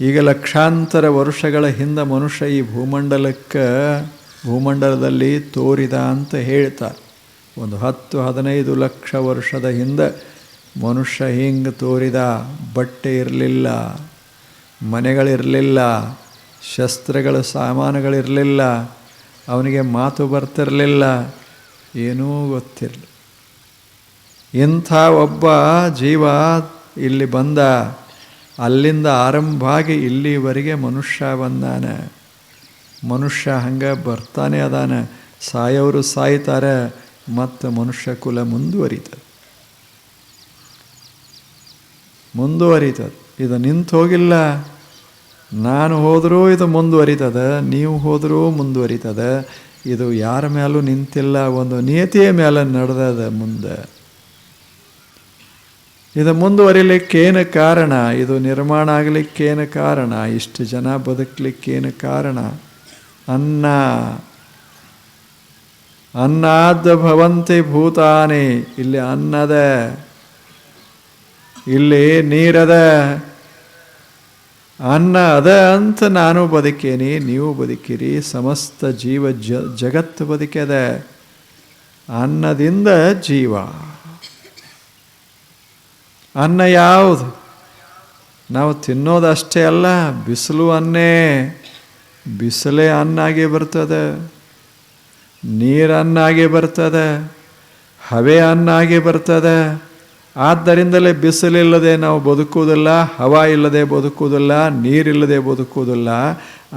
ಈಗ ಲಕ್ಷಾಂತರ ವರ್ಷಗಳ ಹಿಂದೆ ಮನುಷ್ಯ ಈ ಭೂಮಂಡಲಕ್ಕೆ ಭೂಮಂಡಲದಲ್ಲಿ ತೋರಿದ ಅಂತ ಹೇಳ್ತಾರೆ. ಒಂದು ಹತ್ತು ಹದಿನೈದು ಲಕ್ಷ ವರ್ಷದ ಹಿಂದೆ ಮನುಷ್ಯ ಹಿಂಗೆ ತೋರಿದ, ಬಟ್ಟೆ ಇರಲಿಲ್ಲ, ಮನೆಗಳಿರಲಿಲ್ಲ, ಶಸ್ತ್ರಗಳ, ಸಾಮಾನುಗಳಿರಲಿಲ್ಲ, ಅವನಿಗೆ ಮಾತು ಬರ್ತಿರಲಿಲ್ಲ, ಏನೂ ಗೊತ್ತಿರಲಿಲ್ಲ. ಇಂಥ ಒಬ್ಬ ಜೀವ ಇಲ್ಲಿ ಬಂದ ಅಲ್ಲಿಂದ ಆರಂಭ ಆಗಿ ಇಲ್ಲಿವರೆಗೆ ಮನುಷ್ಯ ಬಂದಾನ. ಮನುಷ್ಯ ಹಂಗೆ ಬರ್ತಾನೆ ಅದಾನ. ಸಾಯೋರು ಸಾಯ್ತಾರೆ, ಮತ್ತು ಮನುಷ್ಯ ಕುಲ ಮುಂದುವರಿತದೆ. ಮುಂದುವರಿತದೆ. ಇದು ನಿಂತು ಹೋಗಿಲ್ಲ. ನಾನು ಹೋದರೂ ಇದು ಮುಂದುವರಿತದೆ, ನೀವು ಹೋದರೂ ಮುಂದುವರಿತದೆ. ಇದು ಯಾರ ಮೇಲೂ ನಿಂತಿಲ್ಲ, ಒಂದು ನಿಯತಿಯ ಮೇಲೆ ನಡೆದದ ಮುಂದೆ. ಇದು ಮುಂದುವರಿಲಿಕ್ಕೇನು ಕಾರಣ? ಇದು ನಿರ್ಮಾಣ ಆಗಲಿಕ್ಕೇನು ಕಾರಣ? ಇಷ್ಟು ಜನ ಬದುಕಲಿಕ್ಕೇನು ಕಾರಣ? ಅನ್ನ ಅನ್ನಾದ ಭವಂತಿ ಭೂತಾನೆ. ಇಲ್ಲಿ ಅನ್ನದ, ಇಲ್ಲಿ ನೀರದ ಅನ್ನ ಅದ ಅಂತ ನಾನು ಬದುಕೇನಿ, ನೀವು ಬದುಕಿರಿ, ಸಮಸ್ತ ಜೀವ ಜ, ಜಗತ್ತು ಬದುಕದೆ ಅನ್ನದಿಂದ ಜೀವ. ಅನ್ನ ಯಾವುದು? ನಾವು ತಿನ್ನೋದಷ್ಟೇ ಅಲ್ಲ, ಬಿಸಿಲು ಅನ್ನೇ, ಬಿಸಿಲೇ ಅನ್ನಾಗಿ ಬರ್ತದೆ. ನೀರು ಅನ್ನಾಗಿ ಬರ್ತದೆ, ಹವೆ ಅನ್ನಾಗಿ ಬರ್ತದೆ. ಆದ್ದರಿಂದಲೇ ಬಿಸಿಲಿಲ್ಲದೆ ನಾವು ಬದುಕುವುದಿಲ್ಲ, ಹವಾ ಇಲ್ಲದೆ ಬದುಕುವುದಿಲ್ಲ ನೀರಿಲ್ಲದೆ ಬದುಕುವುದಿಲ್ಲ.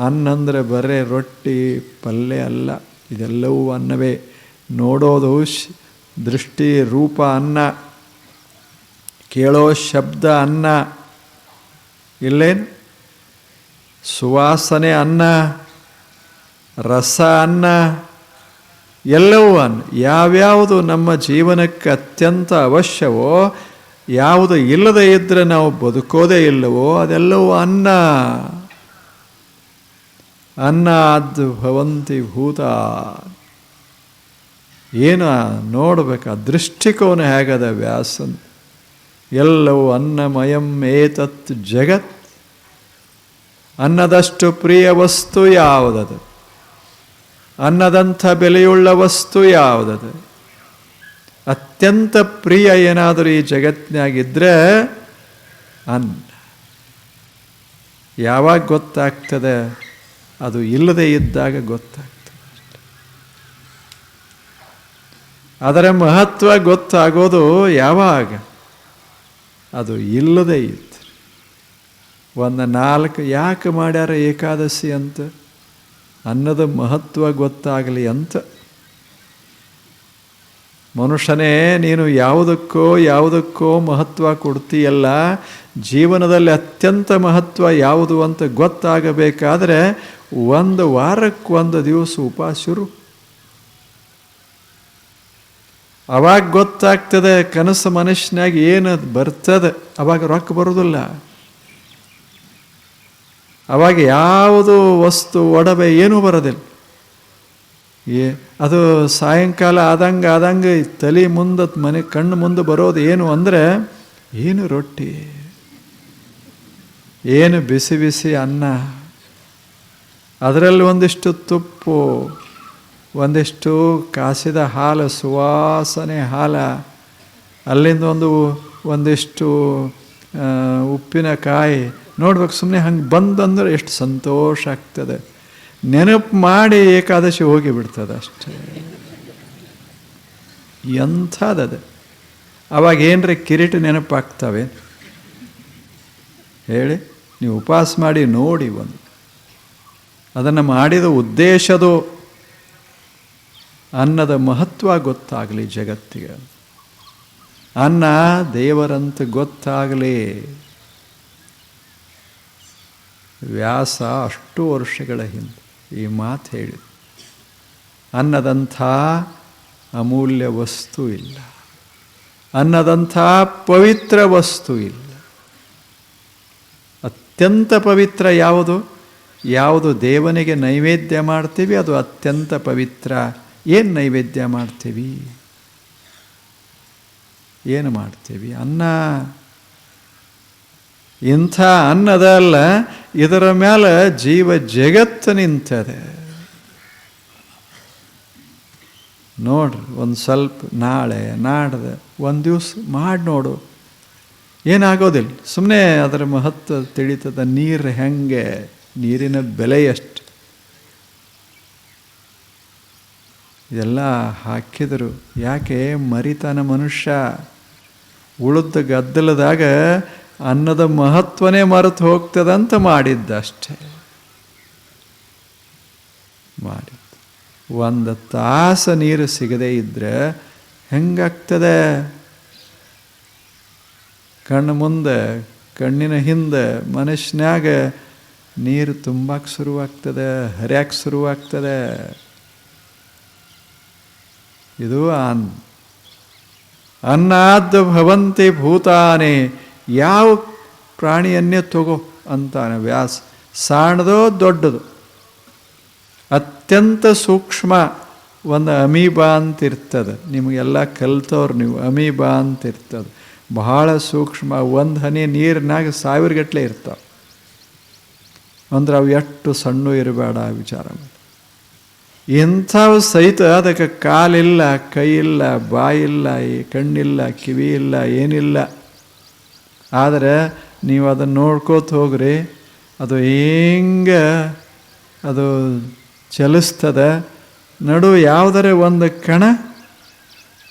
ಅನ್ನಂದರೆ ಬರೇ ರೊಟ್ಟಿ ಪಲ್ಯ ಅಲ್ಲ, ಇದೆಲ್ಲವೂ ಅನ್ನವೇ. ನೋಡೋದು ದೃಷ್ಟಿ ರೂಪ ಅನ್ನ. ಕೇಳೋ ಶಬ್ದ ಅನ್ನ. ಇಲ್ಲೇನು? ಸುವಾಸನೆ ಅನ್ನ, ರಸ ಅನ್ನ, ಎಲ್ಲವೂ ಅನ್ನ. ಯಾವ್ಯಾವುದು ನಮ್ಮ ಜೀವನಕ್ಕೆ ಅತ್ಯಂತ ಅವಶ್ಯವೋ, ಯಾವುದು ಇಲ್ಲದೆ ಇದ್ದರೆ ನಾವು ಬದುಕೋದೇ ಇಲ್ಲವೋ, ಅದೆಲ್ಲವೂ ಅನ್ನ. ಅನ್ನ ಅದು ಭವಂತಿ ಭೂತ. ಏನು ನೋಡಬೇಕು, ಆ ದೃಷ್ಟಿಕೋನ ಹೇಗದ ವ್ಯಾಸನ್? ಎಲ್ಲವೂ ಅನ್ನಮಯಂ ಏತತ್ ಜಗತ್. ಅನ್ನದಷ್ಟು ಪ್ರಿಯ ವಸ್ತು ಯಾವುದದು? ಅನ್ನದಂಥ ಬೆಲೆಯುಳ್ಳ ವಸ್ತು ಯಾವುದದು? ಅತ್ಯಂತ ಪ್ರಿಯ ಏನಾದರೂ ಈ ಜಗತ್ತಿನಾಗಿದ್ದರೆ ಅನ್ನ. ಯಾವಾಗ ಗೊತ್ತಾಗ್ತದೆ? ಅದು ಇಲ್ಲದೆ ಇದ್ದಾಗ ಗೊತ್ತಾಗ್ತದೆ ಅದರ ಮಹತ್ವ ಗೊತ್ತಾಗೋದು ಯಾವಾಗ? ಅದು ಇಲ್ಲದೇ ಇತ್ತು. ಒಂದು ನಾಲ್ಕು ಯಾಕೆ ಮಾಡ್ಯಾರ ಏಕಾದಶಿ ಅಂತ? ಅನ್ನದ ಮಹತ್ವ ಗೊತ್ತಾಗಲಿ ಅಂತ. ಮನುಷ್ಯನೇ, ನೀನು ಯಾವುದಕ್ಕೋ ಯಾವುದಕ್ಕೋ ಮಹತ್ವ ಕೊಡ್ತೀಯಲ್ಲ, ಜೀವನದಲ್ಲಿ ಅತ್ಯಂತ ಮಹತ್ವ ಯಾವುದು ಅಂತ ಗೊತ್ತಾಗಬೇಕಾದ್ರೆ, ಒಂದು ವಾರಕ್ಕೆ ಒಂದು ದಿವಸ ಶುರು ಅವಾಗ ಗೊತ್ತಾಗ್ತದೆ ಕನಸು ಮನುಷ್ಯನಾಗ ಏನು ಬರ್ತದೆ. ಅವಾಗ ರೊಕ್ಕ ಬರೋದಿಲ್ಲ ಅವಾಗ ಯಾವುದು ವಸ್ತು, ಒಡವೆ ಏನೂ ಬರೋದಿಲ್ಲ. ಏ, ಅದು ಸಾಯಂಕಾಲ ಆದಂಗೆ ಆದಂಗೆ ತಲೆ ಮುಂದೆ, ಮನೆ ಕಣ್ಣು ಮುಂದೆ ಬರೋದು ಏನು ಅಂದರೆ ಏನು ರೊಟ್ಟಿ, ಏನು ಬಿಸಿ ಬಿಸಿ ಅನ್ನ, ಅದರಲ್ಲಿ ಒಂದಿಷ್ಟು ತುಪ್ಪು ಒಂದಿಷ್ಟು ಕಾಸಿದ ಹಾಲು, ಸುವಾಸನೆ ಹಾಲ. ಅಲ್ಲಿಂದ ಒಂದು, ಒಂದಿಷ್ಟು ಉಪ್ಪಿನಕಾಯಿ. ನೋಡ್ಬೇಕು ಸುಮ್ಮನೆ ಹಂಗೆ ಬಂದಂದ್ರೆ ಎಷ್ಟು ಸಂತೋಷ ಆಗ್ತದೆ. ನೆನಪು ಮಾಡಿ ಏಕಾದಶಿ ಹೋಗಿ ಬಿಡ್ತದೆ ಅಷ್ಟೇ. ಎಂಥದ್ದು. ಅವಾಗ ಏನರ ಕಿರೀಟ ನೆನಪಾಗ್ತವೆ? ಹೇಳಿ, ನೀವು ಉಪವಾಸ ಮಾಡಿ ನೋಡಿ ಒಂದು. ಅದನ್ನು ಮಾಡಿದ ಉದ್ದೇಶದು ಅನ್ನದ ಮಹತ್ವ ಗೊತ್ತಾಗಲಿ ಜಗತ್ತಿಗೆ. ಅನ್ನ ದೇವರಂತ ಗೊತ್ತಾಗಲಿ. ವ್ಯಾಸ ಅಷ್ಟು ವರ್ಷಗಳ ಹಿಂದೆ ಈ ಮಾತು ಹೇಳಿದ. ಅನ್ನದಂಥ ಅಮೂಲ್ಯ ವಸ್ತು ಇಲ್ಲ. ಅನ್ನದಂಥ ಪವಿತ್ರ ವಸ್ತು ಇಲ್ಲ. ಅತ್ಯಂತ ಪವಿತ್ರ ಯಾವುದು? ಯಾವುದು ದೇವನಿಗೆ ನೈವೇದ್ಯ ಮಾಡ್ತೀವಿ, ಅದು ಅತ್ಯಂತ ಪವಿತ್ರ ಏನು ನೈವೇದ್ಯ ಮಾಡ್ತೀವಿ? ಏನು ಮಾಡ್ತೀವಿ? ಅನ್ನ. ಇಂಥ ಅನ್ನದ ಅಲ್ಲ, ಇದರ ಮೇಲೆ ಜೀವ ಜಗತ್ತು ನಿಂತದೆ. ನೋಡ್ರಿ, ಒಂದು ಸ್ವಲ್ಪ ನಾಳೆ, ನಾಡ್ದ ಒಂದು ದಿವಸ ಮಾಡಿ ನೋಡು. ಏನಾಗೋದಿಲ್ಲ. ಸುಮ್ಮನೆ ಅದರ ಮಹತ್ವ ತಿಳಿತದ ನೀರು ಹೆಂಗೆ? ನೀರಿನ ಬೆಲೆ ಎಷ್ಟು? ಇದೆಲ್ಲ ಹಾಕಿದರು. ಯಾಕೆ? ಮರಿತಾನ ಮನುಷ್ಯ. ಉಳಿದ ಗದ್ದಲದಾಗ ಅನ್ನದ ಮಹತ್ವನೇ ಮರೆತು ಹೋಗ್ತದಂತ ಮಾಡಿದ್ದಷ್ಟೇ. ಮಾಡಿದ್ದು. ಒಂದು ತಾಸು ನೀರು ಸಿಗದೇ ಇದ್ದರೆ ಹೆಂಗಾಗ್ತದೆ? ಕಣ್ಣು ಮುಂದೆ, ಕಣ್ಣಿನ ಹಿಂದೆ ಮನುಷ್ಯನಾಗ ನೀರು ತುಂಬಕ್ಕೆ ಶುರುವಾಗ್ತದೆ ಹರಿಯಕ್ಕೆ ಶುರುವಾಗ್ತದೆ. ಇದು ಅನ್ ಅನ್ನಾದ ಭವಂತಿ ಭೂತಾನೆ, ಯಾವ ಪ್ರಾಣಿಯನ್ನೇ ತಗೋ ಅಂತಾನೆ ವ್ಯಾಸ. ಸಣ್ಣದೋ ದೊಡ್ಡದು. ಅತ್ಯಂತ ಸೂಕ್ಷ್ಮ ಒಂದು ಅಮೀಬಾ ಅಂತ ಇರ್ತದೆ ನಿಮಗೆಲ್ಲ ಕಲ್ತವ್ರು ನೀವು. ಅಮೀಬಾ ಅಂತ ಇರ್ತದೆ ಬಹಳ ಸೂಕ್ಷ್ಮ. ಒಂದು ಹನಿ ನೀರಿನಾಗ ಸಾವಿರಗಟ್ಟಲೆ ಇರ್ತಾವೆ. ಅಂದ್ರೆ ಅವು ಎಷ್ಟು ಸಣ್ಣ ಇರಬೇಡ ವಿಚಾರ. ಮಾಡಿ ಇಂಥವು ಸಹಿತ ಅದಕ್ಕೆ ಕಾಲಿಲ್ಲ ಕೈ ಇಲ್ಲ ಬಾಯಿಲ್ಲ ಕಣ್ಣಿಲ್ಲ ಕಿವಿ ಇಲ್ಲ ಏನಿಲ್ಲ. ಆದರೆ ನೀವು ಅದನ್ನು ನೋಡ್ಕೋತ ಹೋಗ್ರಿ, ಅದು ಹೆಂಗೆ ಅದು ಚಲಿಸ್ತದೆ. ನಡು ಯಾವುದರ ಒಂದು ಕಣ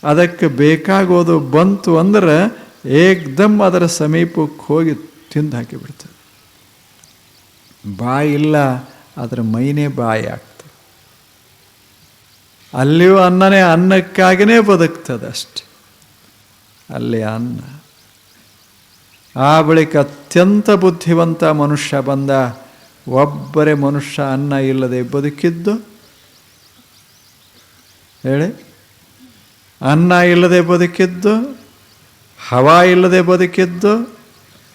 ಅದಕ್ಕೆ ಬೇಕಾಗೋದು ಬಂತು ಅಂದ್ರೆ ಏಕ್ದಮ್ ಅದರ ಸಮೀಪಕ್ಕೆ ಹೋಗಿ ತಿಂದು ಹಾಕಿಬಿಡ್ತದೆ. ಬಾಯಿಲ್ಲ ಅದರ ಮೈನೇ ಬಾಯಿ ಆಗ್ತದೆ ಅಲ್ಲಿಯೂ ಅನ್ನನೇ ಅನ್ನಕ್ಕಾಗಿಯೇ ಬದುಕ್ತದೆ ಅಷ್ಟೆ ಅಲ್ಲಿ ಅನ್ನ. ಆ ಬಳಿಕ ಅತ್ಯಂತ ಬುದ್ಧಿವಂತ ಮನುಷ್ಯ ಬಂದ ಒಬ್ಬರೇ ಮನುಷ್ಯ ಅನ್ನ ಇಲ್ಲದೆ ಬದುಕಿದ್ದು? ಹೇಳಿ. ಅನ್ನ ಇಲ್ಲದೆ ಬದುಕಿದ್ದು, ಹವಾ ಇಲ್ಲದೆ ಬದುಕಿದ್ದು,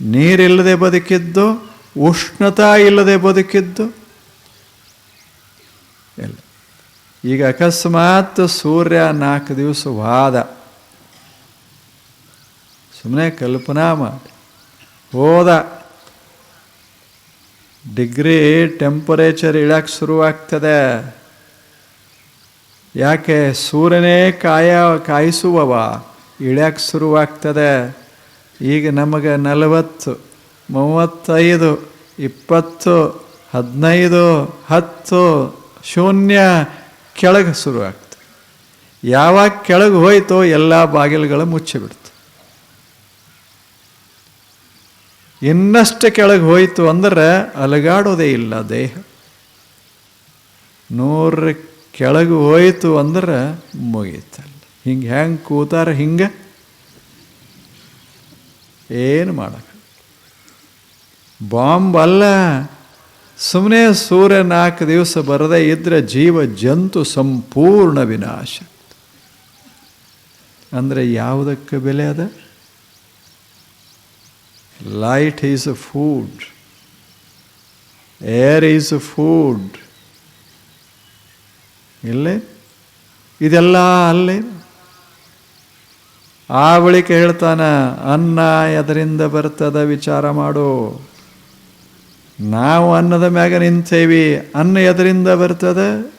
ನೀರಿಲ್ಲದೆ ಬದುಕಿದ್ದು, ಉಷ್ಣತಾ ಇಲ್ಲದೆ ಬದುಕಿದ್ದು? ಇಲ್ಲ. ಈಗ ಅಕಸ್ಮಾತ್ ಸೂರ್ಯ ನಾಲ್ಕು ದಿವಸ ವಾದ. ಸುಮ್ಮನೆ ಕಲ್ಪನಾ ಮಾಡಿ. ಹೋದ. ಡಿಗ್ರಿ ಟೆಂಪರೇಚರ್ ಇಳಕ್ಕೆ ಶುರುವಾಗ್ತದೆ. ಯಾಕೆ? ಸೂರ್ಯನೇ ಕಾಯ, ಕಾಯಿಸುವವ ಇಳ್ಯಕ್ಕೆ ಶುರುವಾಗ್ತದೆ. ಈಗ ನಮಗೆ ನಲವತ್ತು, ಮೂವತ್ತೈದು, ಇಪ್ಪತ್ತು, ಹದಿನೈದು, ಹತ್ತು, ಶೂನ್ಯ ಕೆಳಗೆ ಶುರು ಆಗ್ತದೆ ಯಾವಾಗ ಕೆಳಗೆ ಹೋಯ್ತೋ ಎಲ್ಲ ಬಾಗಿಲುಗಳು ಮುಚ್ಚಿಬಿಡ್ತು ಇನ್ನಷ್ಟು ಕೆಳಗೆ ಹೋಯ್ತು ಅಂದ್ರೆ ಅಲಗಾಡೋದೇ ಇಲ್ಲ ದೇಹ. ನೂರ ಕೆಳಗೆ ಹೋಯ್ತು ಅಂದ್ರೆ ಮುಗೀತಲ್ಲ. ಹಿಂಗೆ ಹೆಂಗೆ ಕೂತಾರ ಹಿಂಗೆ ಏನು ಮಾಡಕ ಬಾಂಬ್ ಅಲ್ಲ ಸುಮ್ಮನೆ ಸೂರ್ಯ ನಾಲ್ಕು ದಿವಸ ಬರದೇ ಇದ್ದರೆ ಜೀವ ಜಂತು ಸಂಪೂರ್ಣ ವಿನಾಶ. ಅಂದರೆ ಯಾವುದಕ್ಕೆ ಬೆಲೆ ಅದ? Light is a food air is a food ಇಲ್ಲೇ? ಇದೆಲ್ಲ ಅಲ್ಲೇ? ಆ ಬಳಿಕ ಹೇಳ್ತಾನ, ಅನ್ನ ಎದರಿಂದ ಬರ್ತದ? ವಿಚಾರ ಮಾಡು. ನಾವು ಅನ್ನದ ಮ್ಯಾಗ ನಿಂತೇವಿ, ಅನ್ನ ಎದರಿಂದ ಬರ್ತದೆ?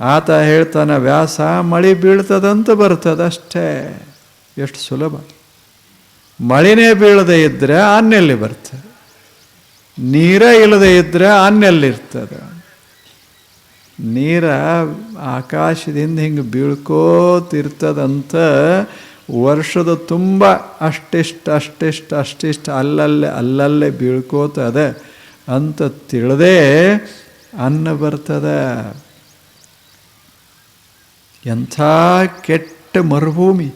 ಆತ ಹೇಳ್ತಾನ, ವ್ಯಾಸ ಮಳೆ ಬೀಳ್ತದಂತ ಬರ್ತದ ಅಷ್ಟೇ. ಎಷ್ಟು ಸುಲಭ. ಮಳೆನೇ ಬೀಳದೆ ಇದ್ದರೆ ಅನ್ನೆಲ್ಲಿ ಬರ್ತದೆ ನೀರೇ ಇಲ್ಲದೆ ಇದ್ದರೆ ಅನ್ನೆಲ್ಲಿರ್ತದೆ? ನೀರ ಆಕಾಶದಿಂದ ಹಿಂಗೆ ಬೀಳ್ಕೋತಿರ್ತದಂತ ವರ್ಷದ ತುಂಬ ಅಷ್ಟಿಷ್ಟು ಅಷ್ಟಿಷ್ಟು ಅಷ್ಟಿಷ್ಟು, ಅಲ್ಲಲ್ಲೇ ಅಲ್ಲಲ್ಲೇ ಬೀಳ್ಕೋತದೆ ಅಂತ ತಿಳಿದೇ ಅನ್ನ ಬರ್ತದ. ಎಂಥ ಕೆಟ್ಟ ಮರುಭೂಮಿ.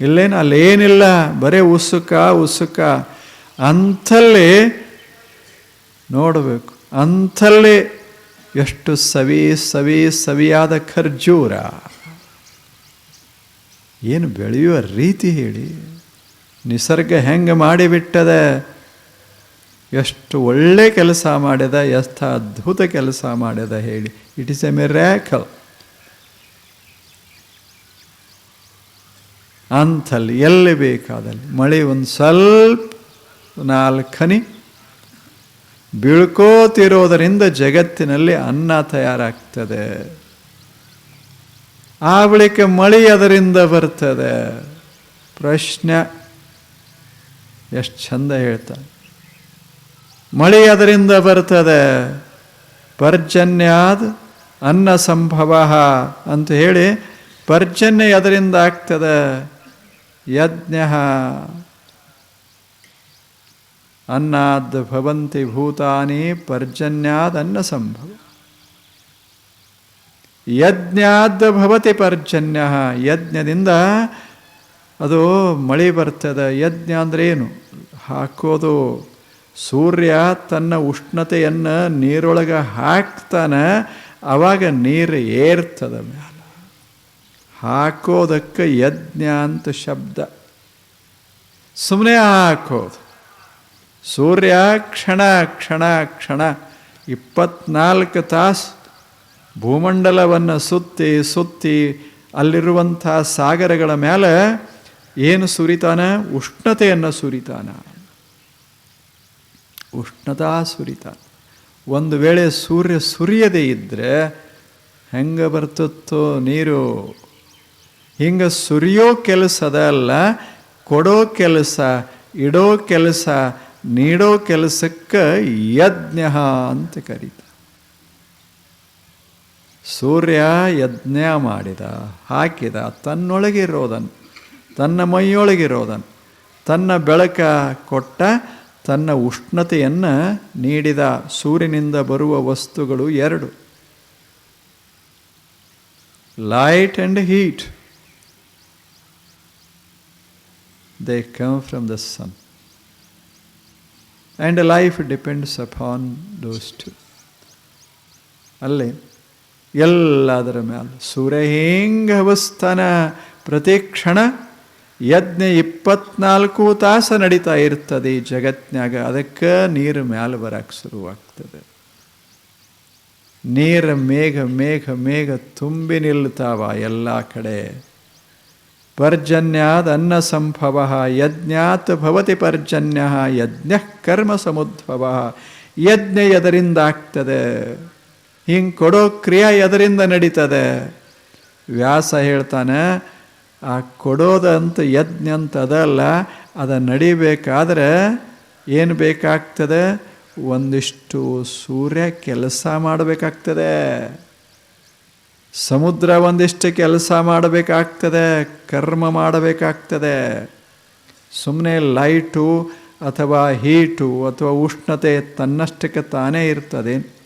ಇಲ್ಲೇನು, ಅಲ್ಲೇನಿಲ್ಲ, ಬರೇ ಉಸುಕ ಉಸುಕ. ಅಂಥಲ್ಲಿ ನೋಡಬೇಕು, ಅಂಥಲ್ಲಿ ಎಷ್ಟು ಸವಿ ಸವಿ, ಸವಿಯಾದ ಖರ್ಜೂರ. ಏನು ಬೆಳೆಯುವ ರೀತಿ ಹೇಳಿ. ನಿಸರ್ಗ ಹೆಂಗೆ ಮಾಡಿಬಿಟ್ಟದ ಎಷ್ಟು ಒಳ್ಳೆ ಕೆಲಸ ಮಾಡಿದ ಎಷ್ಟು ಅದ್ಭುತ ಕೆಲಸ ಮಾಡಿದ ಹೇಳಿ. ಇಟ್ ಇಸ್ ಎ ಮೆರ್ಯಾಕಲ್ ಅಂಥಲ್ಲಿ ಎಲ್ಲಿ ಬೇಕಾದಲ್ಲಿ ಮಳೆ ಒಂದು ಸ್ವಲ್ಪ ನಾಲ್ಕನಿ ಬೀಳ್ಕೋತಿರೋದರಿಂದ ಜಗತ್ತಿನಲ್ಲಿ ಅನ್ನ ತಯಾರಾಗ್ತದೆ. ಆ ಬಳಿಕ ಮಳೆ ಅದರಿಂದ ಬರ್ತದೆ. ಪ್ರಶ್ನೆ ಎಷ್ಟು ಚಂದ ಹೇಳ್ತಾನೆ ಮಳೆ ಅದರಿಂದ ಬರ್ತದೆ. ಪರ್ಜನ್ಯಾದ್ ಅನ್ನ ಸಂಭವ ಅಂತ ಹೇಳಿ ಪರ್ಜನ್ಯ ಅದರಿಂದ ಆಗ್ತದೆ? ಯಜ್ಞ. ಅನ್ನಾದ್ ಭವಂತಿ ಭೂತಾನಿ ಪರ್ಜನ್ಯಾದ್ ಅನ್ನ ಸಂಭವ. ಯಜ್ಞಾದ್ ಭವತಿ ಪರ್ಜನ್ಯ. ಯಜ್ಞದಿಂದ ಅದು ಮಳೆ ಬರ್ತದೆ. ಯಜ್ಞ ಅಂದರೆ ಏನು? ಹಾಕೋದು. ಸೂರ್ಯ ತನ್ನ ಉಷ್ಣತೆಯನ್ನು ನೀರೊಳಗೆ ಹಾಕ್ತಾನೆ ಆವಾಗ ನೀರು ಏರ್ತದ ಮ್ಯಾಲ. ಹಾಕೋದಕ್ಕೆ ಯಜ್ಞ ಅಂತ ಶಬ್ದ. ಸುಮ್ಮನೆ ಹಾಕೋದು. ಸೂರ್ಯ ಕ್ಷಣ ಕ್ಷಣ ಕ್ಷಣ, ಇಪ್ಪತ್ನಾಲ್ಕು ತಾಸು ಭೂಮಂಡಲವನ್ನು ಸುತ್ತಿ ಸುತ್ತಿ ಅಲ್ಲಿರುವಂಥ ಸಾಗರಗಳ ಮೇಲೆ ಏನು ಸುರಿತಾನ? ಉಷ್ಣತೆಯನ್ನು ಸುರಿತಾನ. ಉಷ್ಣತಾ ಸುರಿತಾನ. ಒಂದು ವೇಳೆ ಸೂರ್ಯ ಸುರಿಯದೇ ಇದ್ದರೆ ಹೆಂಗೆ ಬರ್ತತ್ತೋ ನೀರು? ಹಿಂಗೆ ಸುರಿಯೋ ಕೆಲಸದ ಅಲ್ಲ, ಕೊಡೋ ಕೆಲಸ, ಇಡೋ ಕೆಲಸ, ನೀಡೋ ಕೆಲಸಕ್ಕೆ ಯಜ್ಞ ಅಂತ ಕರೀತಾರೆ. ಸೂರ್ಯ ಯಜ್ಞ ಮಾಡಿದ, ಹಾಕಿದ ತನ್ನೊಳಗಿರೋದನ್ನು ತನ್ನ ಮೈಯೊಳಗಿರೋದನ್ನು ತನ್ನ ಬೆಳಕ ಕೊಟ್ಟ, ತನ್ನ ಉಷ್ಣತೆಯನ್ನು ನೀಡಿದ ಸೂರ್ಯನಿಂದ ಬರುವ ವಸ್ತುಗಳು ಎರಡು. Light and heat they come from the sun and life depends upon those two ಅಲ್ಲೇ ಎಲ್ಲದರ ಮೇಲೆ ಸುರಹೇಂಗವಸ್ಥನ ಪ್ರತಿಕ್ಷಣ ಯಜ್ಞ ಇಪ್ಪತ್ನಾಲ್ಕು ತಾಸು ನಡೀತಾ ಇರ್ತದೆ ಈ ಜಗತ್ನಾಗ ಅದಕ್ಕೆ ನೀರು ಮ್ಯಾಲೆ ಬರಕ್ಕೆ ಶುರುವಾಗ್ತದೆ. ನೀರ ಮೇಘ ಮೇಘ ಮೇಘ ತುಂಬಿ ನಿಲ್ತಾವ ಎಲ್ಲ ಕಡೆ. ಪರ್ಜನ್ಯಾದ ಅನ್ನ ಸಂಭವ, ಯಜ್ಞಾತ್ ಭವತಿ ಪರ್ಜನ್ಯ, ಯಜ್ಞ ಕರ್ಮ ಸಮುದ್ಭವ. ಯಜ್ಞ ಎದರಿಂದ ಆಗ್ತದೆ ಹಿಂಗೆ ಕೊಡೋ ಕ್ರಿಯೆ ಎದರಿಂದ ನಡೀತದೆ? ವ್ಯಾಸ ಹೇಳ್ತಾನೆ, ಆ ಕೊಡೋದಂತ ಯಜ್ಞ ಅಂತ ಅದಲ್ಲ, ಅದು ನಡಿಬೇಕಾದ್ರೆ ಏನು ಬೇಕಾಗ್ತದೆ? ಒಂದಿಷ್ಟು ಸೂರ್ಯ ಕೆಲಸ ಮಾಡಬೇಕಾಗ್ತದೆ. ಸಮುದ್ರ ಒಂದಿಷ್ಟು ಕೆಲಸ ಮಾಡಬೇಕಾಗ್ತದೆ, ಕರ್ಮ ಮಾಡಬೇಕಾಗ್ತದೆ. ಸುಮ್ಮನೆ ಲೈಟು ಅಥವಾ ಹೀಟು ಅಥವಾ ಉಷ್ಣತೆ ತನ್ನಷ್ಟಕ್ಕೆ ತಾನೇ ಇರ್ತದೆ.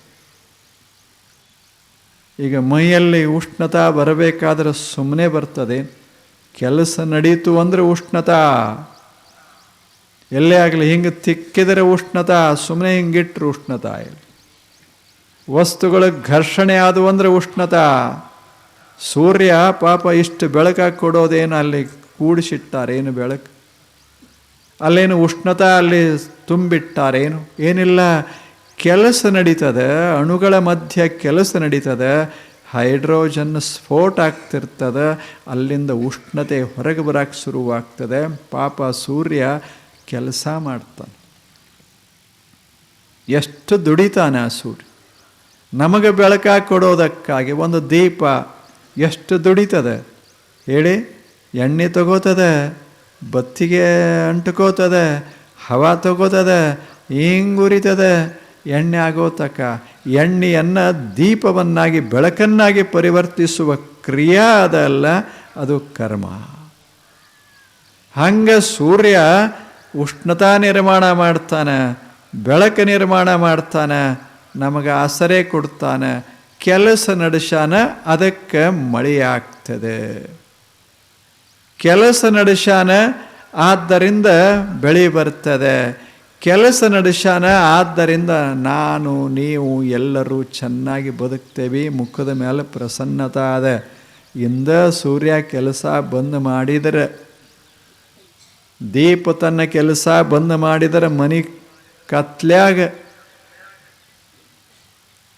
ಈಗ ಮೈಯಲ್ಲಿ ಉಷ್ಣತಾ ಬರಬೇಕಾದ್ರೆ ಸುಮ್ಮನೆ ಬರ್ತದೆ. ಕೆಲಸ ನಡೀತು ಅಂದರೆ ಉಷ್ಣತಾ. ಎಲ್ಲೇ ಆಗಲಿ ಹಿಂಗೆ ತಿಕ್ಕಿದರೆ ಉಷ್ಣತಾ ಸುಮ್ಮನೆ ಹಿಂಗಿಟ್ಟರು ಉಷ್ಣತಾ ಇಲ್ಲಿ. ವಸ್ತುಗಳ ಘರ್ಷಣೆ ಆದವು ಅಂದರೆ ಉಷ್ಣತಾ. ಸೂರ್ಯ ಪಾಪ ಇಷ್ಟು ಬೆಳಕಾಗಿ ಕೊಡೋದೇನು ಅಲ್ಲಿ ಕೂಡಿಸಿಟ್ಟಾರೇನು ಬೆಳಕು? ಅಲ್ಲೇನು ಉಷ್ಣತಾ ಅಲ್ಲಿ ತುಂಬಿಟ್ಟಾರೇನು? ಏನಿಲ್ಲ. ಕೆಲಸ ನಡೀತದೆ, ಅಣುಗಳ ಮಧ್ಯ ಕೆಲಸ ನಡೀತದೆ, ಹೈಡ್ರೋಜನ್ ಸ್ಫೋಟ ಆಗ್ತಿರ್ತದೆ, ಅಲ್ಲಿಂದ ಉಷ್ಣತೆ ಹೊರಗೆ ಬರೋಕ್ಕೆ ಶುರುವಾಗ್ತದೆ, ಪಾಪ ಸೂರ್ಯ ಕೆಲಸ ಮಾಡ್ತಾನೆ. ಎಷ್ಟು ದುಡಿತಾನೆ ಆ ಸೂರ್ಯ? ನಮಗೆ ಬೆಳಕ ಕೊಡೋದಕ್ಕಾಗಿ ಒಂದು ದೀಪ ಎಷ್ಟು ದುಡಿತದೆ? ಹೇಳಿ, ಎಣ್ಣೆ ತಗೋತದೆ, ಬತ್ತಿಗೆ ಅಂಟ್ಕೋತದೆ, ಹವಾ ತಗೋತದೆ ಹಿಂಗೆ ಉರಿತದೆ ಎಣ್ಣೆ ಆಗೋ ತಕ ಎಣ್ಣೆಯನ್ನು ದೀಪವನ್ನಾಗಿ, ಬೆಳಕನ್ನಾಗಿ ಪರಿವರ್ತಿಸುವ ಕ್ರಿಯೆ ಅದಲ್ಲ, ಅದು ಕರ್ಮ. ಹಂಗೆ ಸೂರ್ಯ ಉಷ್ಣತಾ ನಿರ್ಮಾಣ ಮಾಡ್ತಾನೆ, ಬೆಳಕು ನಿರ್ಮಾಣ ಮಾಡ್ತಾನೆ, ನಮಗೆ ಆಸರೆ ಕೊಡ್ತಾನೆ, ಕೆಲಸ ನಡೆಸಾನ ಅದಕ್ಕೆ ಮಳೆಯಾಗ್ತದೆ ಕೆಲಸ ನಡೆಸಾನ, ಆದ್ದರಿಂದ ಬೆಳೆ ಬರ್ತದೆ. ಕೆಲಸ ನಡೆಸಾನ ಆದ್ದರಿಂದ ನಾನು, ನೀವು ಎಲ್ಲರೂ ಚೆನ್ನಾಗಿ ಬದುಕ್ತೇವೆ. ಮುಖದ ಮೇಲೆ ಪ್ರಸನ್ನತ ಅದ. ಇಂದ ಸೂರ್ಯ ಕೆಲಸ ಬಂದ್ ಮಾಡಿದರೆ, ದೀಪ ತನ್ನ ಕೆಲಸ ಬಂದ್ ಮಾಡಿದರೆ, ಮನಿ ಕತ್ಲ್ಯಾಗ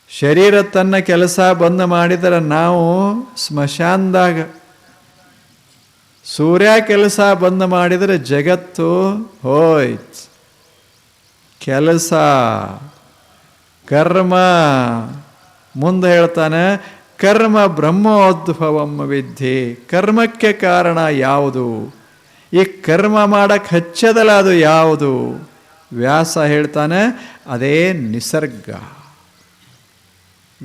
ಶರೀರ ತನ್ನ ಕೆಲಸ ಬಂದ್ ಮಾಡಿದರೆ, ನಾವು ಸ್ಮಶಾನದಾಗ ಸೂರ್ಯ ಕೆಲಸ ಬಂದ್ ಮಾಡಿದರೆ, ಜಗತ್ತು ಹೋಯ್ತು. ಕೆಲಸ. ಕರ್ಮ. ಮುಂದೆ ಹೇಳ್ತಾನೆ, ಕರ್ಮ ಬ್ರಹ್ಮೋದ್ಭವಂ ವಿದ್ಯೆ. ಕರ್ಮಕ್ಕೆ ಕಾರಣ ಯಾವುದು? ಈ ಕರ್ಮ ಮಾಡಕ್ಕೆ ಹಚ್ಚದಲ್ಲ ಅದು ಯಾವುದು? ವ್ಯಾಸ ಹೇಳ್ತಾನೆ, ಅದೇ ನಿಸರ್ಗ.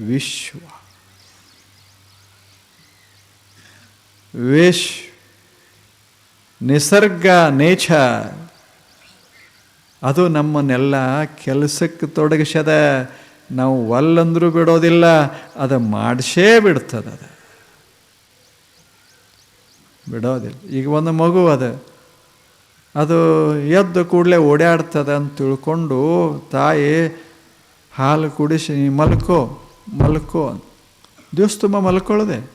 ವಿಶ್ವ. ವಿಶ್. ನಿಸರ್ಗ, ನೇಚರ್. ಅದು ನಮ್ಮನ್ನೆಲ್ಲ ಕೆಲಸಕ್ಕೆ ತೊಡಗಿಸದ ನಾವು ಒಲ್ಲಂದರೂ ಬಿಡೋದಿಲ್ಲ, ಅದು ಮಾಡಿಸೇ ಬಿಡ್ತದ ಬಿಡೋದಿಲ್ಲ. ಈಗ ಒಂದು ಮಗು ಅದು. ಅದು ಎದ್ದು ಕೂಡಲೇ ಓಡಾಡ್ತದೆ ಅಂತ ತಿಳ್ಕೊಂಡು ತಾಯಿ ಹಾಲು ಕುಡಿಸಿ ಮಲ್ಕೋ ಮಲ್ಕೋ ಮಲ್ಕೋ ದಿವಸ ತುಂಬ ಮಲ್ಕೊಳ್ಳೋದೆ.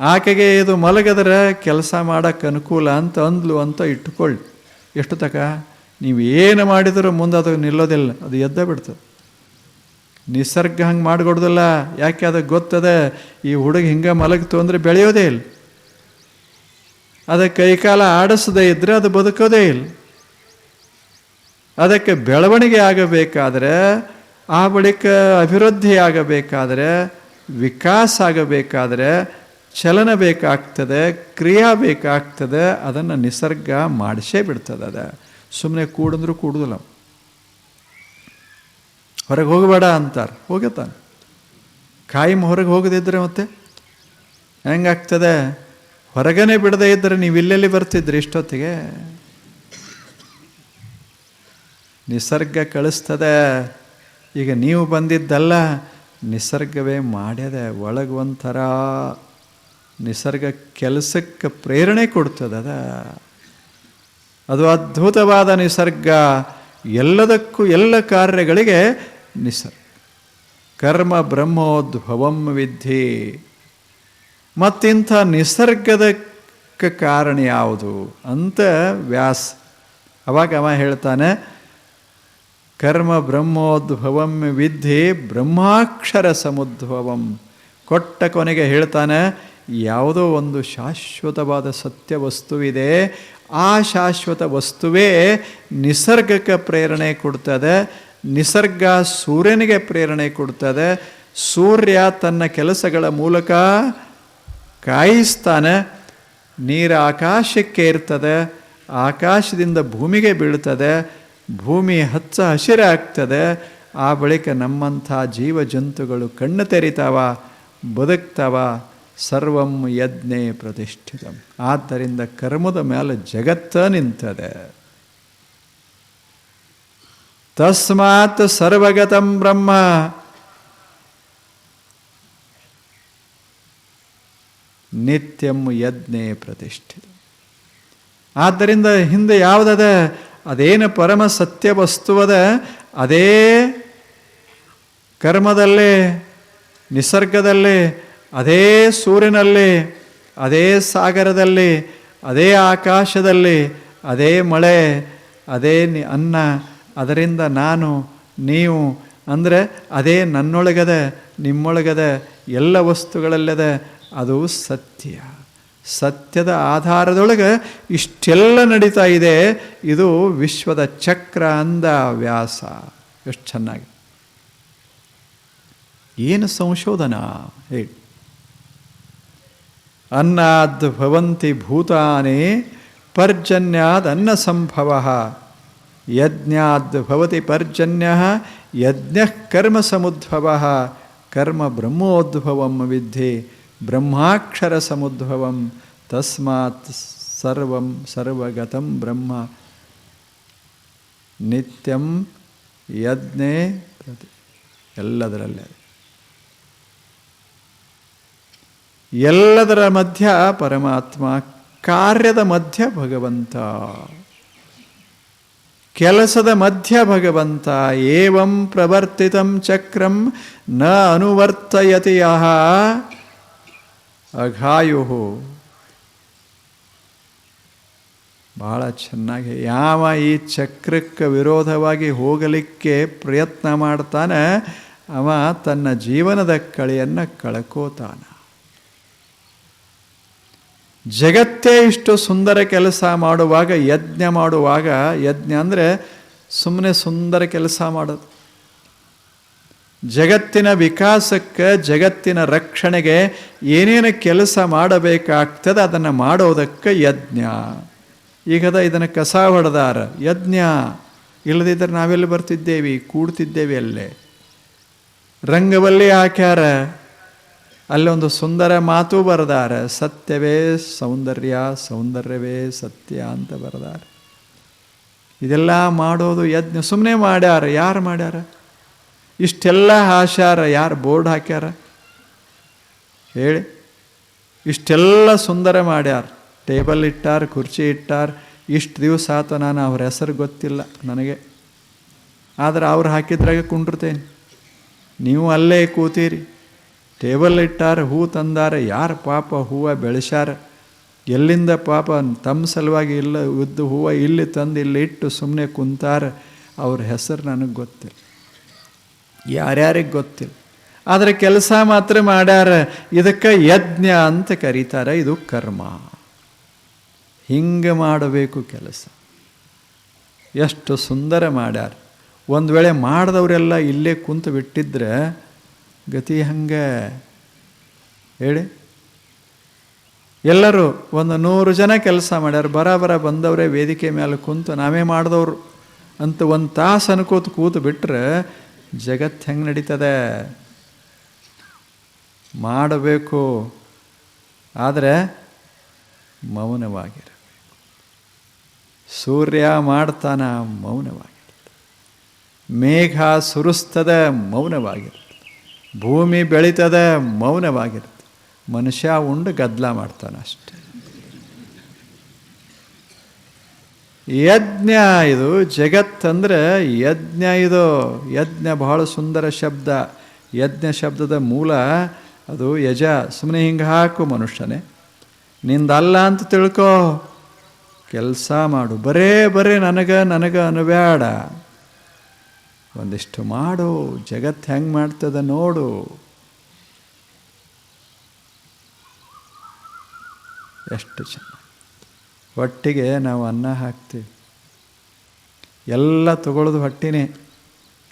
ಆಕೆಗೆ ಇದು ಮಲಗದ್ರೆ ಕೆಲಸ ಮಾಡೋಕ್ಕೆ ಅನುಕೂಲ ಅಂತ ಅಂದ್ಲು ಅಂತ ಇಟ್ಕೊಳ್ಳಿ ಎಷ್ಟು ತಕ? ನೀವು ಏನು ಮಾಡಿದರೂ ಮುಂದೆ ಅದು ನಿಲ್ಲೋದಿಲ್ಲ. ಅದು ಎದ್ದ ಬಿಡ್ತು ನಿಸರ್ಗ ಹಂಗೆ ಮಾಡಿಕೊಡ್ದಲ್ಲ. ಯಾಕೆ ಅದಕ್ಕೆ ಗೊತ್ತದೆ? ಈ ಹುಡುಗ ಹಿಂಗೆ ಮಲಗಿತು ಅಂದರೆ ಬೆಳೆಯೋದೇ ಇಲ್ಲ. ಅದಕ್ಕೆ ಕೈಕಾಲ ಆಡಿಸದೇ ಇದ್ದರೆ ಅದು ಬದುಕೋದೇ ಇಲ್ಲ. ಅದಕ್ಕೆ ಬೆಳವಣಿಗೆ ಆಗಬೇಕಾದ್ರೆ, ಆ ಬಳಿಕ ಅಭಿವೃದ್ಧಿ ಆಗಬೇಕಾದರೆ ವಿಕಾಸ ಆಗಬೇಕಾದ್ರೆ ಚಲನ ಬೇಕಾಗ್ತದೆ, ಕ್ರಿಯಾ ಬೇಕಾಗ್ತದೆ, ಅದನ್ನು ನಿಸರ್ಗ ಮಾಡಿಸೇ ಬಿಡ್ತದೆ ಅದ. ಸುಮ್ಮನೆ ಕೂಡಂದ್ರೂ ಕೂಡುದಿಲ್ಲ. ಹೊರಗೆ ಹೋಗಬೇಡ ಅಂತಾರೆ ಹೋಗ ತಾನೆ ಕಾಯಿ ಹೊರಗೆ ಹೋಗದಿದ್ದರೆ ಮತ್ತೆ? ಹೆಂಗಾಗ್ತದೆ? ಹೊರಗನೆ ಬಿಡದೇ ಇದ್ದರೆ ನೀವು ಇಲ್ಲೆಲ್ಲಿ ಬರ್ತಿದ್ರಿ ಇಷ್ಟೊತ್ತಿಗೆ? ನಿಸರ್ಗ ಕಳಿಸ್ತದೆ. ಈಗ ನೀವು ಬಂದಿದ್ದಲ್ಲ, ನಿಸರ್ಗವೇ ಮಾಡ್ಯದೆ, ಒಳಗೆ ಒಂಥರ ನಿಸರ್ಗ ಕೆಲಸಕ್ಕೆ ಪ್ರೇರಣೆ ಕೊಡ್ತದೆ. ಅದ ಅದು ಅದ್ಭುತವಾದ ನಿಸರ್ಗ. ಎಲ್ಲದಕ್ಕೂ ಎಲ್ಲ ಕಾರ್ಯಗಳಿಗೆ ನಿಸರ್ಗ. ಕರ್ಮ ಬ್ರಹ್ಮೋದ್ಭವಂ ವಿದ್ಯೆ. ಮತ್ತಿಂಥ ನಿಸರ್ಗದಕ್ಕೆ ಕಾರಣ ಯಾವುದು ಅಂತ ವ್ಯಾಸ್. ಅವಾಗ ಅವ ಹೇಳ್ತಾನೆ, ಕರ್ಮ ಬ್ರಹ್ಮೋದ್ಭವಂ ವಿದ್ಯೆ, ಬ್ರಹ್ಮಾಕ್ಷರ ಸಮುದ್ಭವಂ. ಕೊಟ್ಟ ಕೊನೆಗೆ ಹೇಳ್ತಾನೆ ಯಾವುದೋ ಒಂದು ಶಾಶ್ವತವಾದ ಸತ್ಯ ವಸ್ತುವಿದೆ, ಆ ಶಾಶ್ವತ ವಸ್ತುವೇ ನಿಸರ್ಗಕ್ಕೆ ಪ್ರೇರಣೆ ಕೊಡ್ತದೆ, ನಿಸರ್ಗ ಸೂರ್ಯನಿಗೆ ಪ್ರೇರಣೆ ಕೊಡ್ತದೆ, ಸೂರ್ಯ ತನ್ನ ಕೆಲಸಗಳ ಮೂಲಕ ಕಾಯಿಸ್ತಾನೆ, ನೀರು ಆಕಾಶಕ್ಕೆ ಇರ್ತದೆ ಆಕಾಶದಿಂದ ಭೂಮಿಗೆ ಬೀಳ್ತದೆ, ಭೂಮಿ ಹಚ್ಚ ಹಸಿರಾಗ್ತದೆ ಆ ಬಳಿಕ ನಮ್ಮಂಥ ಜೀವ ಜಂತುಗಳು ಕಣ್ಣು ತೆರಿತಾವ, ಬದುಕ್ತಾವ ಸರ್ವಂ ಯಜ್ಞೆ ಪ್ರತಿಷ್ಠಿತ. ಆದ್ದರಿಂದ ಕರ್ಮದ ಮೇಲೆ ಜಗತ್ತ ನಿಂತದೆ. ತಸ್ಮಾತ್ ಸರ್ವಗತಂ ಬ್ರಹ್ಮ. ನಿತ್ಯಂ ಯಜ್ಞೆ ಪ್ರತಿಷ್ಠಿತ. ಆದ್ದರಿಂದ ಹಿಂದೆ ಯಾವುದದ? ಅದೇನು ಪರಮ ಸತ್ಯ ವಸ್ತುವದ? ಅದೇ ಕರ್ಮದಲ್ಲೇ, ನಿಸರ್ಗದಲ್ಲೇ ಅದೇ ಸೂರ್ಯನಲ್ಲಿ, ಅದೇ ಸಾಗರದಲ್ಲಿ, ಅದೇ ಆಕಾಶದಲ್ಲಿ, ಅದೇ ಮಳೆ, ಅದೇ ಅನ್ನ, ಅದರಿಂದ ನಾನು, ನೀವು, ಅಂದರೆ ಅದೇ ನನ್ನೊಳಗದ, ನಿಮ್ಮೊಳಗದ, ಎಲ್ಲ ವಸ್ತುಗಳಲ್ಲದ ಅದು ಸತ್ಯ. ಸತ್ಯದ ಆಧಾರದೊಳಗೆ ಇಷ್ಟೆಲ್ಲ ನಡೀತಾ ಇದೆ, ಇದು ವಿಶ್ವದ ಚಕ್ರ ಅಂದ ವ್ಯಾಸ. ಎಷ್ಟು ಚೆನ್ನಾಗಿ. ಏನು ಸಂಶೋಧನಾ? ಹೇಳಿ. ಅನ್ನಾದ್ ಭವಂತಿ ಭೂತಾನಿ ಪರ್ಜನ್ಯಾದ್ ಅನ್ನ ಸಂಭವ ಯಜ್ಞಾದ್ ಭವತಿ ಪರ್ಜನ್ಯ ಯಜ್ಞ ಕರ್ಮ ಸಮುದ್ಭವ ಕರ್ಮ ಬ್ರಹ್ಮೋದ್ಭವಂ ವಿದ್ಯೆ ಬ್ರಹ್ಮಾಕ್ಷರ ಸಮುದ್ಭವಂ ತಸ್ಮಾತ್ ಸರ್ವಂ ಸರ್ವಗತಂ ಬ್ರಹ್ಮ ನಿತ್ಯಂ ಯಜ್ಞೆ ಪ್ರತಿ ಎಲ್ಲದರಲ್ಲೇ ಎಲ್ಲದರ ಮಧ್ಯ ಪರಮಾತ್ಮ, ಕಾರ್ಯದ ಮಧ್ಯ ಭಗವಂತ. ಕೆಲಸದ ಮಧ್ಯ ಭಗವಂತ, ಏವಂ ಪ್ರವರ್ತಿತಂ ಚಕ್ರಂ ನ ಅನುವರ್ತಯತಿ ಯಹ ಅಘಾಯು ಬಹಳ ಚೆನ್ನಾಗಿ, ಯಾವ ಈ ಚಕ್ರಕ್ಕೆ ವಿರೋಧವಾಗಿ ಹೋಗಲಿಕ್ಕೆ ಪ್ರಯತ್ನ ಮಾಡ್ತಾನೆ, ಅವ ತನ್ನ ಜೀವನದ ಕಳೆಯನ್ನು ಕಳ್ಕೋತಾನ. ಜಗತ್ತೇ ಇಷ್ಟು ಸುಂದರ ಕೆಲಸ ಮಾಡುವಾಗ, ಯಜ್ಞ ಮಾಡುವಾಗ, ಯಜ್ಞ ಅಂದರೆ ಸುಮ್ಮನೆ ಸುಂದರ ಕೆಲಸ ಮಾಡೋದು. ಜಗತ್ತಿನ ವಿಕಾಸಕ್ಕೆ, ಜಗತ್ತಿನ ರಕ್ಷಣೆಗೆ ಏನೇನು ಕೆಲಸ ಮಾಡಬೇಕಾಗ್ತದೆ ಅದನ್ನು ಮಾಡೋದಕ್ಕೆ ಯಜ್ಞ. ಈಗದ ಇದನ್ನು ಕಸ ಹೊಡೆದಾರ, ಯಜ್ಞ. ಇಲ್ಲದಿದ್ದರೆ ನಾವೆಲ್ಲಿ ಬರ್ತಿದ್ದೇವೆ? ಕೂಡ್ತಿದ್ದೇವೆ ಅಲ್ಲೇ. ರಂಗವಲ್ಲಿ ಹಾಕ್ಯಾರ ಅಲ್ಲೊಂದು ಸುಂದರ ಮಾತು ಬರೆದಾರೆ, ಸತ್ಯವೇ ಸೌಂದರ್ಯ, ಸೌಂದರ್ಯವೇ ಸತ್ಯ ಅಂತ ಬರೆದಾರೆ. ಇದೆಲ್ಲ ಮಾಡೋದು ಯಜ್ಞ ಸುಮ್ಮನೆ ಮಾಡ್ಯಾರ, ಯಾರು ಮಾಡ್ಯಾರ? ಇಷ್ಟೆಲ್ಲ ಹಾಸ್ಯಾರ, ಯಾರು ಬೋರ್ಡ್ ಹಾಕ್ಯಾರ? ಹೇಳಿ. ಇಷ್ಟೆಲ್ಲ ಸುಂದರ ಮಾಡ್ಯಾರ. ಟೇಬಲ್ ಇಟ್ಟಾರ, ಕುರ್ಚಿ ಇಟ್ಟಾರ, ಇಷ್ಟು ದಿವಸ ಆತ ನಾನು ಅವ್ರ ಹೆಸರು ಗೊತ್ತಿಲ್ಲ ನನಗೆ. ಆದರೆ ಅವ್ರು ಹಾಕಿದ್ರಾಗೆ ಕುಂಡಿರ್ತೇನೆ. ನೀವು ಅಲ್ಲೇ ಕೂತೀರಿ. ಟೇಬಲ್ ಇಟ್ಟಾರ, ಹೂ ತಂದಾರ, ಯಾರು ಪಾಪ ಹೂವು ಬೆಳೆಸ್ಯಾರ? ಎಲ್ಲಿಂದ ಪಾಪ ತಮ್ಮ ಸಲುವಾಗಿ ಇಲ್ಲ, ಉದ್ದು ಹೂವು ಇಲ್ಲಿ ತಂದು ಇಲ್ಲಿ ಇಟ್ಟು ಸುಮ್ಮನೆ ಕುಂತಾರ? ಅವ್ರ ಹೆಸರು ನನಗೆ ಗೊತ್ತಿಲ್ಲ. ಯಾರ್ಯಾರಿಗೆ ಗೊತ್ತಿಲ್ಲ. ಆದರೆ ಕೆಲಸ ಮಾತ್ರ ಮಾಡ್ಯಾರ. ಇದಕ್ಕೆ ಯಜ್ಞ ಅಂತ ಕರೀತಾರೆ, ಇದು ಕರ್ಮ. ಹಿಂಗೆ ಮಾಡಬೇಕು ಕೆಲಸ. ಎಷ್ಟು ಸುಂದರ ಮಾಡ್ಯಾರ. ಒಂದು ವೇಳೆ ಮಾಡಿದವರೆಲ್ಲ ಇಲ್ಲೇ ಕುಂತು ಬಿಟ್ಟಿದ್ರೆ ಗತಿ ಹಂಗೆ. ಹೇಳಿ. ಎಲ್ಲರೂ ಒಂದು ನೂರು ಜನ ಕೆಲಸ ಮಾಡ್ಯಾರ ಬರ ಬಂದವರೇ, ವೇದಿಕೆ ಮೇಲೆ ಕುಂತು ನಾವೇ ಮಾಡಿದವರು ಅಂತ ಒಂದು ತಾಸು ಅನ್ಕೋತು ಕೂತು ಬಿಟ್ಟರೆ ಜಗತ್ತು ಹೆಂಗೆ ನಡೀತದೆ? ಮಾಡಬೇಕು. ಆದರೆ ಮೌನವಾಗಿರಬೇಕು. ಸೂರ್ಯ ಮಾಡ್ತಾನ ಮೌನವಾಗಿರ್ತದೆ ಮೇಘ ಸುರಿಸ್ತದ ಮೌನವಾಗಿರುತ್ತೆ ಭೂಮಿ ಬೆಳೀತದೆ ಮೌನವಾಗಿರುತ್ತೆ. ಮನುಷ್ಯ ಉಂಡು ಗದ್ದಲ ಮಾಡ್ತಾನೆ ಅಷ್ಟೆ. ಯಜ್ಞ ಇದು ಜಗತ್ತಂದ್ರೆ ಯಜ್ಞ ಇದು, ಯಜ್ಞ ಬಹಳ ಸುಂದರ ಶಬ್ದ. ಯಜ್ಞ ಶಬ್ದದ ಮೂಲ ಅದು ಯಜ ಸುಮ್ಮನೆ ಹಿಂಗೆ ಹಾಕು ಮನುಷ್ಯನೇ. ನಿಂದಲ್ಲ ಅಂತ ತಿಳ್ಕೋ. ಕೆಲಸ ಮಾಡು. ಬರೇ ಬರೇ ನನಗೆ ನನಗೆ ಅನ್ಬೇಡ ಒಂದಿಷ್ಟು ಮಾಡು ಜಗತ್ತು ಹೆಂಗೆ ಮಾಡ್ತದೆ ನೋಡು. ಎಷ್ಟು ಚೆನ್ನಾಗಿ ಹೊಟ್ಟಿಗೆ ನಾವು ಅನ್ನ ಹಾಕ್ತೀವಿ. ಎಲ್ಲ ತಗೊಳ್ಳೋದು ಹೊಟ್ಟಿನೇ,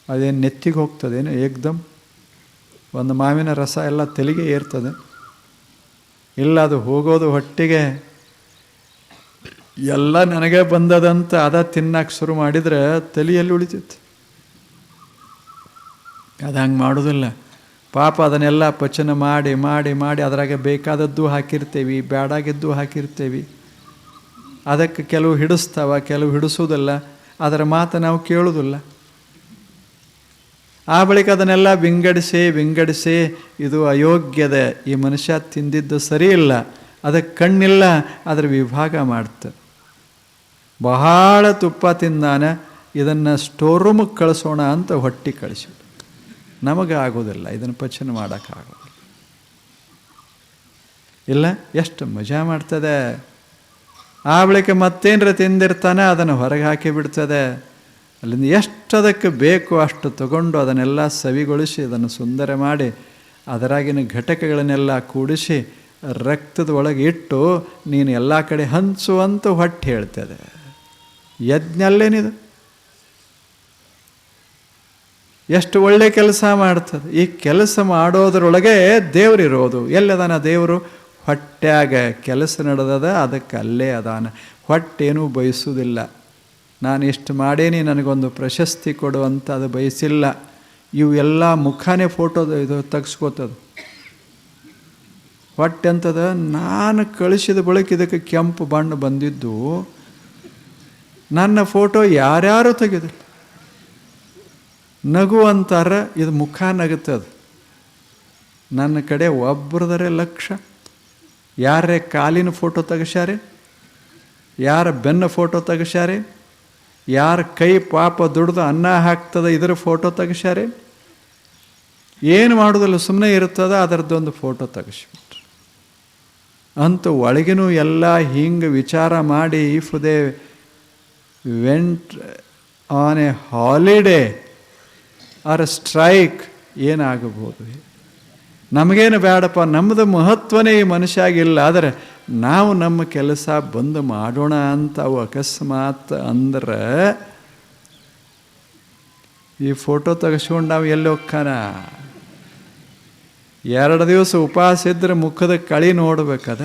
ಅದೇನು ನೆತ್ತಿಗೆ ಹೋಗ್ತದೇನು, ಏಕ್ದಮ್ ಒಂದು ಮಾವಿನ ರಸ ಎಲ್ಲ ತೆಲಿಗೆ ಏರ್ತದೆ. ಇಲ್ಲ, ಅದು ಹೋಗೋದು ಹೊಟ್ಟಿಗೆ. ಎಲ್ಲ ನನಗೆ ಬಂದದಂತ ಅದ ತಿನ್ನಕ್ಕೆ ಶುರು ಮಾಡಿದರೆ ತಲೆಯಲ್ಲಿ ಉಳಿತೈತಿ ಅದು ಹಂಗೆ ಮಾಡೋದಿಲ್ಲ. ಪಾಪ ಅದನ್ನೆಲ್ಲ ಪಚನ ಮಾಡಿ ಮಾಡಿ ಮಾಡಿ ಅದರಾಗೆ ಬೇಕಾದದ್ದು ಹಾಕಿರ್ತೇವೆ ಬೇಡಾಗಿದ್ದು ಹಾಕಿರ್ತೇವೆ. ಅದಕ್ಕೆ ಕೆಲವು ಹಿಡಿಸ್ತಾವ, ಕೆಲವು ಹಿಡಿಸೋದಿಲ್ಲ ಅದರ ಮಾತು ನಾವು ಕೇಳೋದಿಲ್ಲ ಆ ಬಳಿಕ ಅದನ್ನೆಲ್ಲ ವಿಂಗಡಿಸಿ ವಿಂಗಡಿಸಿ ಇದು ಅಯೋಗ್ಯದ ಈ ಮನುಷ್ಯ ತಿಂದಿದ್ದು ಸರಿ ಇಲ್ಲ ಅದಕ್ಕೆ ಕಣ್ಣಿಲ್ಲ, ಅದರ ವಿಭಾಗ ಮಾಡ್ತಾರೆ ಬಹಳ ತುಪ್ಪ ತಿಂದಾನ, ಇದನ್ನು ಸ್ಟೋರ್ ರೂಮಿಗೆ ಕಳಿಸೋಣ ಅಂತ ಹೊಟ್ಟಿ ಕಳಿಸಿ ನಮಗೆ ಆಗೋದಿಲ್ಲ ಇದನ್ನು ಪಚನ ಮಾಡೋಕ್ಕಾಗೋದಿಲ್ಲ ಇಲ್ಲ, ಎಷ್ಟು ಮಜಾ ಮಾಡ್ತದೆ. ಆ ಬಳಿಕ ಮತ್ತೇನರ ತಿಂದಿರ್ತಾನೆ, ಅದನ್ನು ಹೊರಗೆ ಹಾಕಿ ಬಿಡ್ತದೆ. ಅಲ್ಲಿಂದ ಎಷ್ಟು ಅದಕ್ಕೆ ಬೇಕು ಅಷ್ಟು ತಗೊಂಡು ಅದನ್ನೆಲ್ಲ ಸವಿಗೊಳಿಸಿ, ಅದನ್ನು ಸುಂದರ ಮಾಡಿ, ಅದರಾಗಿನ ಘಟಕಗಳನ್ನೆಲ್ಲ ಕೂಡಿಸಿ, ರಕ್ತದ ಒಳಗೆ ಇಟ್ಟು, ನೀನು ಎಲ್ಲ ಕಡೆ ಹಂಚುವಂತ ಹೊಟ್ಟೆ ಹೇಳ್ತದೆ. ಯಜ್ಞಲ್ಲೇನಿದು ಎಷ್ಟು ಒಳ್ಳೆ ಕೆಲಸ ಮಾಡ್ತದೆ. ಈ ಕೆಲಸ ಮಾಡೋದ್ರೊಳಗೆ ದೇವರಿರೋದು. ಎಲ್ಲದಾನ ದೇವರು ಹೊಟ್ಟೆಯಾಗ ಕೆಲಸ ನಡೆದದ, ಅದಕ್ಕೆ ಅಲ್ಲೇ ಅದಾನ. ಹೊಟ್ಟೇನೂ ಬಯಸುವುದಿಲ್ಲ ನಾನು ಇಷ್ಟು ಮಾಡೇನಿ, ನನಗೊಂದು ಪ್ರಶಸ್ತಿ ಕೊಡು ಅದು ಬಯಸಿಲ್ಲ. ಇವು ಎಲ್ಲ ಮುಖಾನೇ ಫೋಟೋ ಇದು ತೆಗ್ಸ್ಕೋತದ. ಹೊಟ್ಟೆ ಅಂತದ ನಾನು ಕಳಿಸಿದ ಬಳಿಕ ಇದಕ್ಕೆ ಕೆಂಪು ಬಣ್ಣ ಬಂದಿದ್ದು, ನನ್ನ ಫೋಟೋ ಯಾರ್ಯಾರು ತೆಗೆದು ನಗು ಅಂತಾರೆ ಇದು ಮುಖ ನಗುತ್ತದ ನನ್ನ ಕಡೆ ಒಬ್ಬರದರೆ ಲಕ್ಷ. ಯಾರೇ ಕಾಲಿನ ಫೋಟೋ ತೆಗಸ್ಯಾರೆ, ಯಾರ ಬೆನ್ನ ಫೋಟೋ ತೆಗಸ್ಯಾರೆ, ಯಾರ ಕೈ ಪಾಪ ದುಡ್ದು ಅನ್ನ ಹಾಕ್ತದ ಇದರ ಫೋಟೋ ತೆಗಸ್ಯಾರೆ. ಏನು ಮಾಡೋದಿಲ್ಲ ಸುಮ್ಮನೆ ಇರ್ತದ, ಅದರದ್ದೊಂದು ಫೋಟೋ ತೆಗೆಸ್ಬಿಟ್ರು. ಅಂತ ಒಳಗಿನೂ ಎಲ್ಲ ಹಿಂಗೆ ವಿಚಾರ ಮಾಡಿ, if they went on a holiday or strike ಏನಾಗಬಹುದು? ನಮಗೇನು ಬೇಡಪ್ಪ ನಮ್ಮದು ಮಹತ್ವನೇ ಈ ಮನುಷ್ಯಾಗಿಲ್ಲ ಆದರೆ ನಾವು ನಮ್ಮ ಕೆಲಸ ಬಂದು ಮಾಡೋಣ ಅಂತ ಅವು ಅಕಸ್ಮಾತ್ ಅಂದ್ರೆ ಈ ಫೋಟೋ ತೆಗೆಸ್ಕೊಂಡು ನಾವು ಎಲ್ಲಿ ಹೋಗ್ಕಾನ ಎರಡು ದಿವಸ ಉಪವಾಸ ಇದ್ರೆ ಮುಖದ ಕಳಿ ನೋಡ್ಬೇಕದ?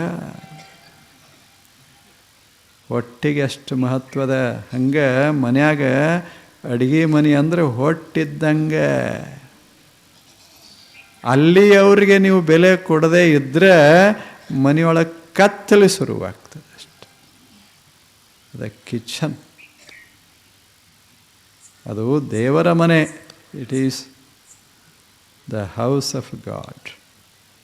ಒಟ್ಟಿಗೆ ಅಷ್ಟು ಮಹತ್ವದ ಹಂಗೆ ಮನ್ಯಾಗ ಅಡುಗೆ ಮನೆ ಅಂದ್ರೆ ಹೊಟ್ಟಿದ್ದಂಗೆ. ಅಲ್ಲಿ ಅವರಿಗೆ ನೀವು ಬೆಲೆ ಕೊಡದೇ ಇದ್ದರೆ ಮನೆಯೊಳಗೆ ಕತ್ತಲೆ ಶುರುವಾಗ್ತದೆ ಅಷ್ಟೆ. ಅದ ಕಿಚನ್. ಅದು ದೇವರ ಮನೆ. It is the house of God